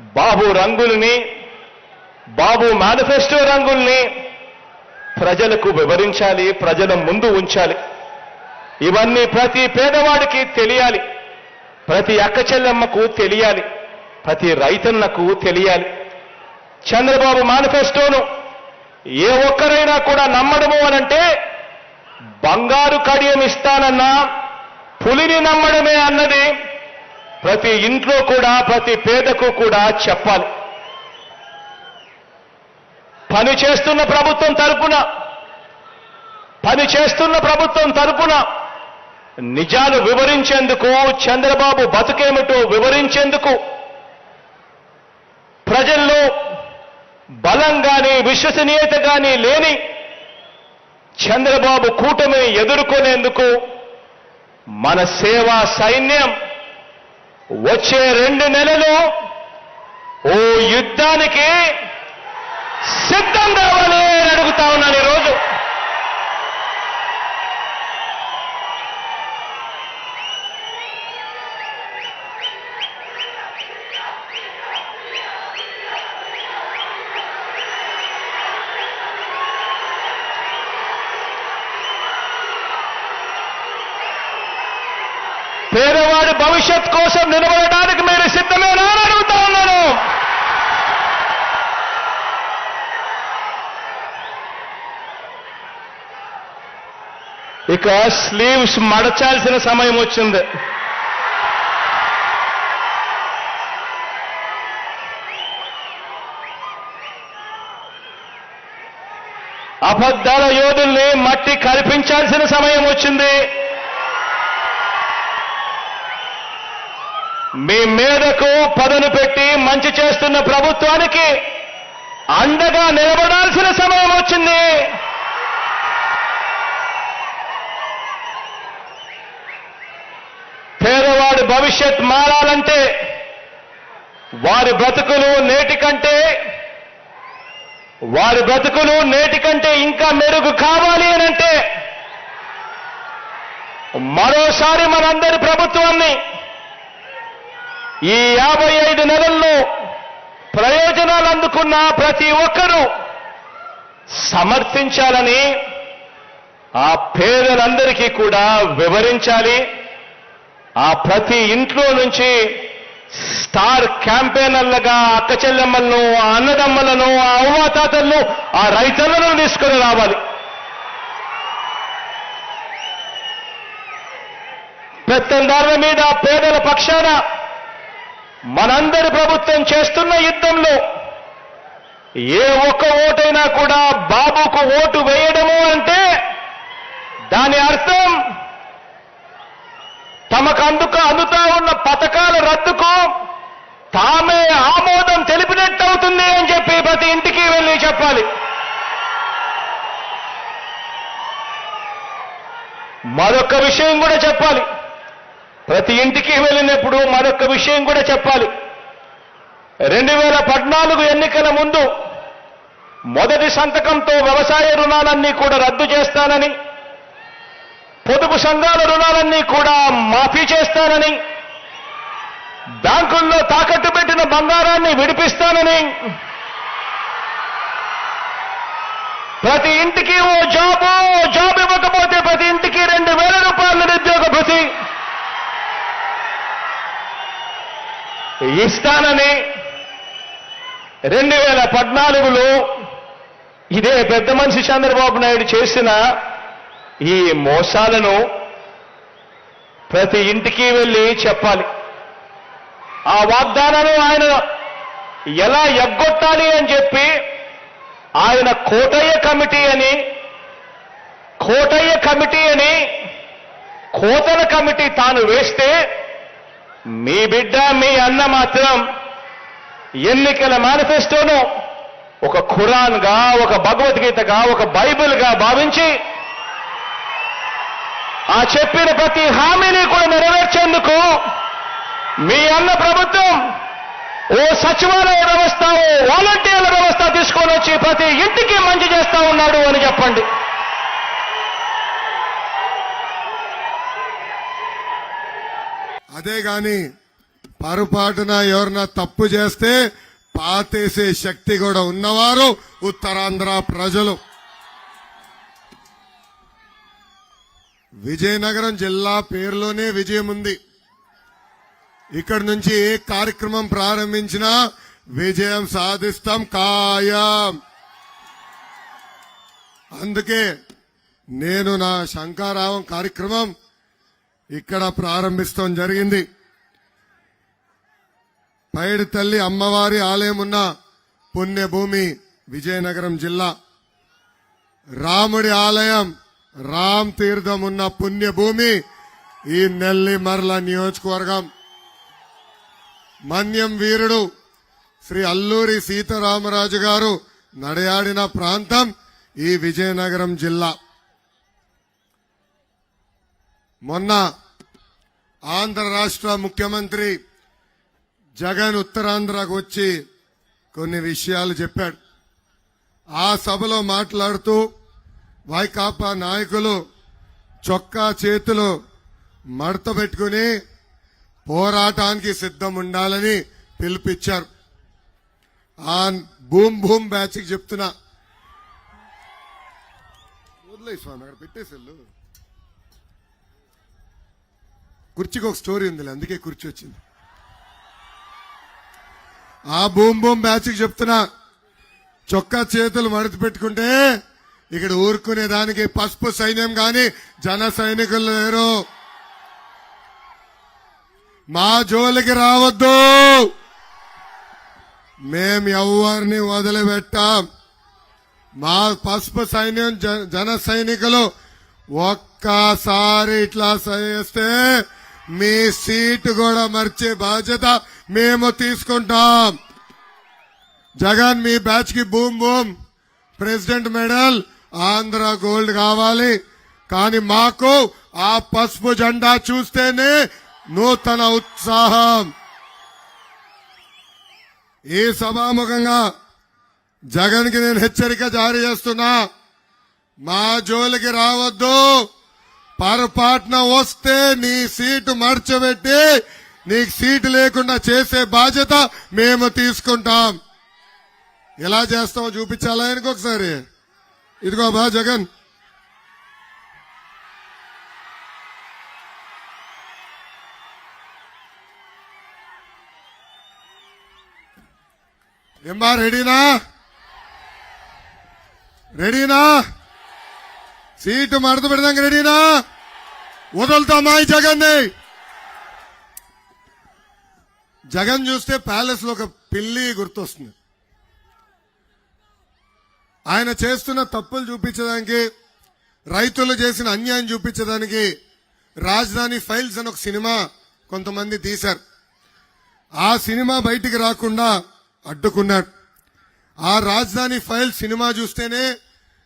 బాబు రంగుల్ని బాబు manifesto రంగుల్ని ప్రజలకు వివరించాలి ప్రజల ముందు ఉంచాలి. ఇవన్నీ ప్రతి పేదవాడికి తెలియాలి. ప్రతి అక్క చెల్లెమ్మకు తెలియాలి. ప్రతి రైతన్నకు తెలియాలి. చంద్రబాబు మేనిఫెస్టోను ఏ ఒక్కరైనా కూడా నమ్మడము అనంటే బంగారు కడియం ఇస్తానన్నా పులిని నమ్మడమే అన్నది ప్రతి ఇంట్లో కూడా ప్రతి పేదకు కూడా చెప్పాలి. పని చేస్తున్న ప్రభుత్వం తరపున పని చేస్తున్న ప్రభుత్వం తరపున నిజాలు వివరించేందుకు చంద్రబాబు బతుకేమిటో వివరించేందుకు ప్రజల్లో బలం కానీ విశ్వసనీయత కానీ లేని చంద్రబాబు కూటమిని ఎదుర్కొనేందుకు మన సేవా సైన్యం వచ్చే రెండు నెలలు ఓ యుద్ధానికి సిద్ధం కావాలి అని అడుగుతా ఉన్నాను ఈరోజు పేదవాడి భవిష్యత్ కోసం నిలబడడానికి మీరు సిద్ధమేనా అని అడుగుతా ఉన్నాను. ఇక స్లీవ్స్ మడచాల్సిన సమయం వచ్చింది. అబద్ధాల యోధుల్ని మట్టి కల్పించాల్సిన సమయం వచ్చింది. మీ మీదకు పదను పెట్టి మంచి చేస్తున్న ప్రభుత్వానికి అండగా నిలబడాల్సిన సమయం వచ్చింది. పేదవాడి భవిష్యత్ మారాలంటే వారి బ్రతుకులు నేటి కంటే వారి బ్రతుకులు నేటి కంటే ఇంకా మెరుగు కావాలి అని అంటే మరోసారి మనందరి ప్రభుత్వాన్ని ఈ యాభై ఐదు నెలల్లో ప్రయోజనాలు అందుకున్న ప్రతి ఒక్కరూ సమర్థించాలని ఆ పేదలందరికీ కూడా వివరించాలి. ఆ ప్రతి ఇంట్లో నుంచి స్టార్ క్యాంపెయినర్లుగా అక్క చెల్లెమ్మలను ఆ అన్నదమ్మలను ఆ అవ్వాతాతలను ఆ రైతులను తీసుకొని రావాలి. పెత్తందారుల మీద పేదల పక్షాన మనందరి ప్రభుత్వం చేస్తున్న యుద్ధంలో ఏ ఒక్క ఓటైనా కూడా బాబుకు ఓటు వేయడము అంటే దాని అర్థం తమకు అందుకు అందుతా ఉన్న పథకాల రద్దుకు తామే ఆమోదం తెలిపినట్టు అవుతుంది అని చెప్పి ప్రతి ఇంటికి వెళ్ళి చెప్పాలి. మరొక విషయం కూడా చెప్పాలి. ప్రతి ఇంటికి వెళ్ళినప్పుడు మరొక విషయం కూడా చెప్పాలి. రెండు వేల పద్నాలుగు ఎన్నికల ముందు మొదటి సంతకంతో వ్యవసాయ రుణాలన్నీ కూడా రద్దు చేస్తానని పొదుపు సంఘాల రుణాలన్నీ కూడా మాఫీ చేస్తానని బ్యాంకుల్లో తాకట్టు పెట్టిన బంగారాన్ని విడిపిస్తానని ప్రతి ఇంటికి ఓ జాబు ఓ జాబ్ ఇవ్వకపోతే ప్రతి ఇంటికి రెండు వేల రూపాయల నిరుద్యోగ భృతి. ఇస్తానని రెండు వేల పద్నాలుగులో ఇదే పెద్ద మనిషి చంద్రబాబు నాయుడు చేసిన ఈ మోసాలను ప్రతి ఇంటికి వెళ్ళి చెప్పాలి. ఆ వాగ్దానాలు ఆయన ఎలా ఎగ్గొట్టాలి అని చెప్పి ఆయన కోటయ్య కమిటీ అని కోటయ్య కమిటీ అని కోతల కమిటీ తాను వేస్తే మీ బిడ్డ మీ అన్న మాత్రం ఎన్నికల మేనిఫెస్టోను ఒక ఖురాన్గా ఒక భగవద్గీతగా ఒక బైబిల్గా భావించి ఆ చెప్పిన ప్రతి హామీని కూడా నెరవేర్చేందుకు మీ అన్న ప్రభుత్వం ఓ సచివాలయ వ్యవస్థ ఓ వాలంటీర్ల వ్యవస్థ తీసుకొని వచ్చి ప్రతి ఇంటికి మంచి చేస్తా ఉన్నాడు అని చెప్పండి. అదే గాని పొరపాటున ఎవరన్నా తప్పు చేస్తే పాతేసే శక్తి కూడా ఉన్నవారు ఉత్తరాంధ్ర ప్రజలు. విజయనగరం జిల్లా పేరులోనే విజయం ఉంది. ఇక్కడ నుంచి ఏ కార్యక్రమం ప్రారంభించినా విజయం సాధిస్తాం ఖాయం. అందుకే నేను నా శంకారావం కార్యక్రమం ఇక్కడ ప్రారంభిస్తాం జరిగింది. పైడి తల్లి అమ్మవారి ఆలయం ఉన్న పుణ్యభూమి విజయనగరం జిల్లా. రాముడి ఆలయం రామ్ తీర్థం ఉన్న పుణ్యభూమి ఈ నెల్లిమర్ల నియోజకవర్గం. మన్యం వీరుడు శ్రీ అల్లూరి సీతారామరాజు గారు నడయాడిన ప్రాంతం ఈ విజయనగరం జిల్లా. మొన్న ఆంధ్ర రాష్ట్ర ముఖ్యమంత్రి జగన్ ఉత్తరాంధ్రకు వచ్చి కొన్ని విషయాలు చెప్పాడు. ఆ సభలో మాట్లాడుతూ వైకాపా నాయకులు చొక్కా చేతులు మడత పెట్టుకుని పోరాటానికి సిద్ధం ఉండాలని పిలుపిచ్చారు ఆ భూమ్ భూమ్ బ్యాచ్కి చెప్తున్నా. వదిలేయ్ స్వామి అక్కడ పెట్టేసెళ్ళు. కుర్చీకి ఒక స్టోరీ ఉంది అందుకే కుర్చీ వచ్చింది. ఆ బూమ్ బూమ్ బ్యాచ్కి చెప్తున్నా. చొక్కా చేతులు మడత పెట్టుకుంటే ఇక్కడ ఊరుకునే దానికి పసుపు సైన్యం గాని జన సైనికులు లేరు. మా జోలికి రావద్దు. మేం ఎవరిని వదిలిపెట్టాం. మా పసుపు సైన్యం జన సైనికులు ఒక్కసారి ఇట్లా చేస్తే మీ సీటు కూడా మర్చే బాధ్యత మేము తీసుకుంటాం. జగన్ మీ బ్యాచ్కి boom boom. President medal Andhra gold కావాలి. కానీ మాకు ఆ పసుపు జెండా చూస్తేనే నూతన ఉత్సాహం. ఈ సభాముఖంగా జగన్కి నేను హెచ్చరిక జారీ చేస్తున్నా. మా జోలికి రావద్దు. పొరపాటున వస్తే నీ సీటు మర్చబెట్టి నీకు సీటు లేకుండా చేసే బాధ్యత మేము తీసుకుంటాం. ఎలా చేస్తామో చూపించాలా ఆయనకు ఒకసారి? ఇదిగో బా జగన్. ఏమ్మా రెడీనా? రెడీనా? సీటు మడత పెడదాం రెడీనా? వదులుతామా ఈ జగన్ని. జగన్ చూస్తే ప్యాలెస్లో ఒక పిల్లి గుర్తొస్తుంది. ఆయన చేస్తున్న తప్పులు చూపించడానికి రైతులు చేసిన అన్యాయం చూపించడానికి రాజధాని ఫైల్స్ అని ఒక సినిమా కొంతమంది తీశారు. ఆ సినిమా బయటికి రాకుండా అడ్డుకున్నాడు ఆ రాజధాని ఫైల్ సినిమా చూస్తేనే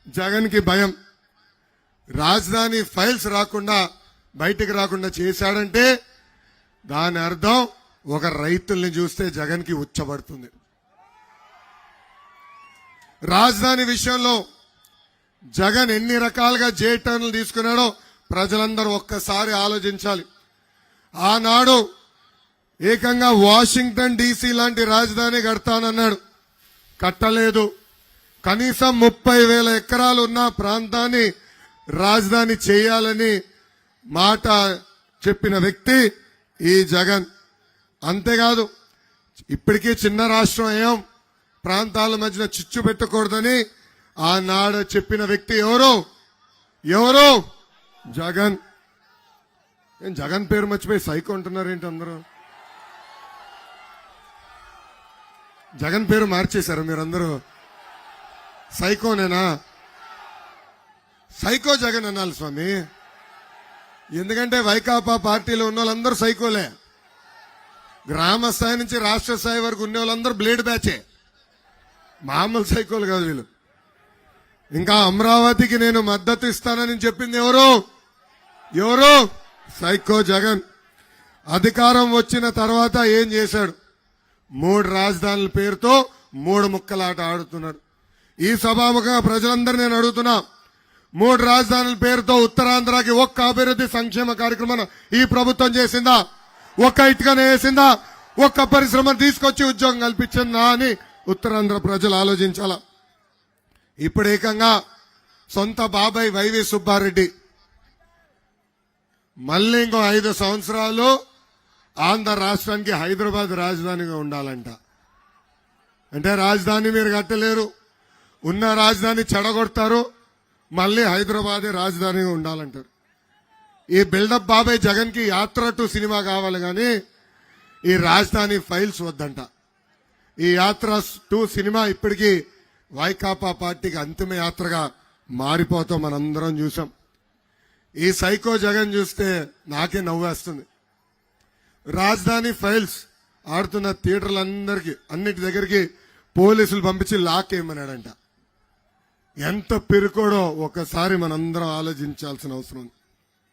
జగన్కి భయం. రాజధాని ఫైల్స్ రాకుండా బయటికి రాకుండా చేశాడంటే దాని అర్థం ఒక రైతుల్ని చూస్తే జగన్కి ఉచ్చబడుతుంది. రాజధాని విషయంలో జగన్ ఎన్ని రకాలుగా జే టర్న్లు తీసుకున్నాడో ప్రజలందరూ ఒక్కసారి ఆలోచించాలి. ఆనాడు ఏకంగా వాషింగ్టన్ డీసీ లాంటి రాజధాని కడతానన్నాడు. కట్టలేదు. కనీసం ముప్పై వేల ఎకరాలు ఉన్న ప్రాంతాన్ని రాజధాని చేయాలని మాట చెప్పిన వ్యక్తి ఈ జగన్. అంతేకాదు ఇప్పటికీ చిన్న రాష్ట్రం ఏం ప్రాంతాల మధ్యన చిచ్చు పెట్టకూడదని ఆనాడు చెప్పిన వ్యక్తి ఎవరు? ఎవరు? జగన్. ఏం జగన్ పేరు మర్చిపోయి సైకో అంటున్నారేంటి అందరూ? జగన్ పేరు మార్చేశారు మీరందరూ. సైకోనేనా? సైకో జగన్ అనాలి స్వామి. ఎందుకంటే వైకాపా పార్టీలో ఉన్న వాళ్ళందరూ సైకోలే. గ్రామ స్థాయి నుంచి రాష్ట్ర స్థాయి వరకు ఉన్న వాళ్ళందరూ బ్లేడ్ బ్యాచే. మామూలు సైకోలు కాదు వీళ్ళు. ఇంకా అమరావతికి నేను మద్దతు ఇస్తానని చెప్పింది ఎవరు? ఎవరు? సైకో జగన్. అధికారం వచ్చిన తర్వాత ఏం చేశాడు? మూడు రాజధానుల పేరుతో మూడు ముక్కలాట ఆడుతున్నాడు. ఈ సభాముఖంగా ప్రజలందరూ నేను అడుగుతున్నా. మూడు రాజధానుల పేరుతో ఉత్తరాంధ్రకి ఒక్క అభివృద్ధి సంక్షేమ కార్యక్రమం ఈ ప్రభుత్వం చేసిందా? ఒక్క ఇటుకనే వేసిందా? ఒక్క పరిశ్రమ తీసుకొచ్చి ఉద్యోగం కల్పించిందా అని ఉత్తరాంధ్ర ప్రజలు ఆలోచించాల? ఇప్పుడు ఏకంగా సొంత బాబాయ్ వైవి సుబ్బారెడ్డి. మళ్ళీ ఇంకో ఐదు సంవత్సరాలు ఆంధ్ర రాష్ట్రానికి హైదరాబాద్ రాజధానిగా ఉండాలంట. అంటే రాజధాని మీరు కట్టలేరు. ఉన్న రాజధాని చెడగొడతారు. మళ్ళీ హైదరాబాదే రాజధానిగా ఉండాలంటారు. ఈ బిల్డప్ బాబాయ్ జగన్కి యాత్ర టు సినిమా కావాలి కానీ ఈ రాజధాని ఫైల్స్ వద్దంట. ఈ యాత్ర టు సినిమా ఇప్పటికీ వైకాపా పార్టీకి అంతిమ యాత్రగా మారిపోతాం మనందరం చూసాం. ఈ సైకో జగన్ చూస్తే నాకే నవ్వేస్తుంది. రాజధాని ఫైల్స్ ఆడుతున్న థియేటర్లందరికీ అన్నిటి దగ్గరికి పోలీసులు పంపించి లాక్ వేయమన్నాడంట ఎంత పెరుకోడో ఒకసారి మనందరం ఆలోచించాల్సిన అవసరం ఉంది.